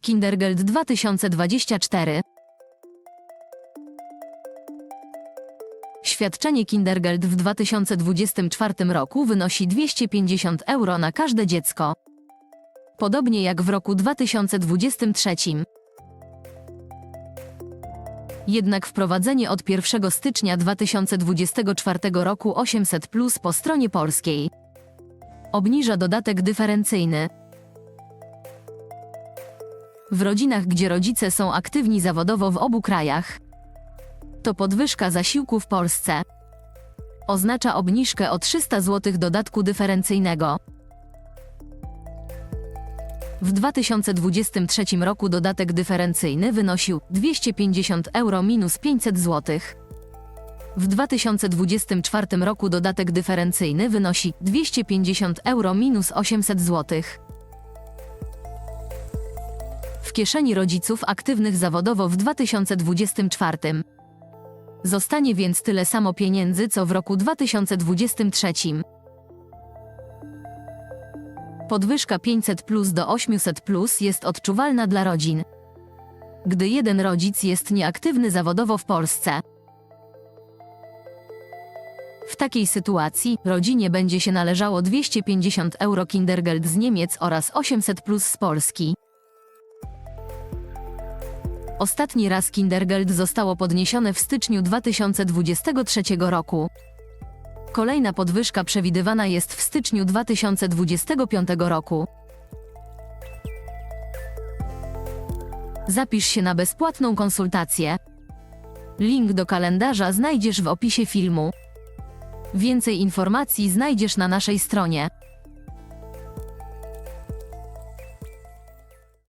Kindergeld 2024 Świadczenie Kindergeld w 2024 roku wynosi 250 euro na każde dziecko. Podobnie jak w roku 2023. Jednak wprowadzenie od 1 stycznia 2024 roku 800 plus po stronie polskiej obniża dodatek dyferencyjny. W rodzinach, gdzie rodzice są aktywni zawodowo w obu krajach, to podwyżka zasiłku w Polsce oznacza obniżkę o 300 zł dodatku dyferencyjnego. W 2023 roku dodatek dyferencyjny wynosił 250 euro minus 500 zł. W 2024 roku dodatek dyferencyjny wynosi 250 euro minus 800 zł. W kieszeni rodziców aktywnych zawodowo w 2024 zostanie więc tyle samo pieniędzy co w roku 2023. Podwyżka 500 plus do 800 plus jest odczuwalna dla rodzin, gdy jeden rodzic jest nieaktywny zawodowo w Polsce. W takiej sytuacji rodzinie będzie się należało 250 euro Kindergeld z Niemiec oraz 800 plus z Polski. Ostatni raz Kindergeld zostało podniesione w styczniu 2023 roku. Kolejna podwyżka przewidywana jest w styczniu 2025 roku. Zapisz się na bezpłatną konsultację. Link do kalendarza znajdziesz w opisie filmu. Więcej informacji znajdziesz na naszej stronie.